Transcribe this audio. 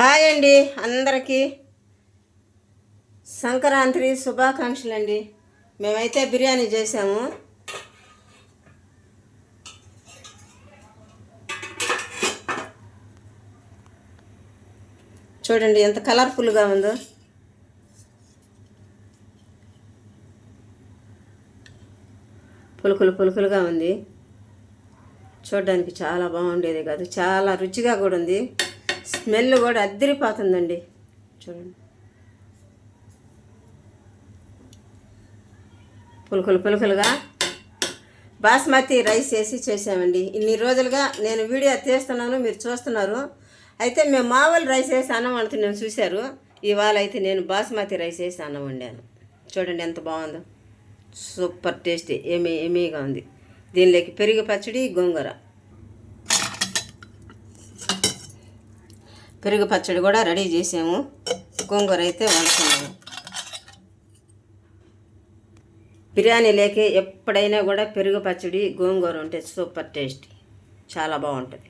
Hi అండి అందరికీ సంక్రాంతి శుభాకాంక్షలు అండి మేమైతే బిర్యానీ చేసాము. చూడండి ఎంత కలర్ఫుల్గా ఉందో. పులుకులు పులుకులుగా ఉంది. చూడడానికి చాలా బాగుండేది కాదు చాలా రుచిగా కూడా ఉంది. స్మెల్ కూడా అద్దరిపోతుందండి. చూడండి. పులుకులు పులుకులుగా బాస్మతి రైస్ వేసి చేసామండి. ఇన్ని రోజులుగా నేను వీడియో తీస్తున్నాను మీరు చూస్తున్నారు. అయితే మేము మామూలు రైస్ వేసి అన్నం వండుతున్నాను చూశారు. ఇవాళ అయితే నేను బాస్మతి రైస్ వేసి అన్నం వండాను. చూడండి ఎంత బాగుందో. సూపర్ టేస్టీ ఏమీ ఏమీగా ఉంది. దీనిలోకి పెరుగు పచ్చడి గోంగూర. పెరుగు పచ్చడి కూడా రెడీ చేసాము. గోంగూర అయితే వండుకున్నాము. బిర్యానీ లేకే ఎప్పుడైనా కూడా పెరుగు పచ్చడి గోంగూర ఉంటే సూపర్ టేస్టీ. చాలా బాగుంటుంది.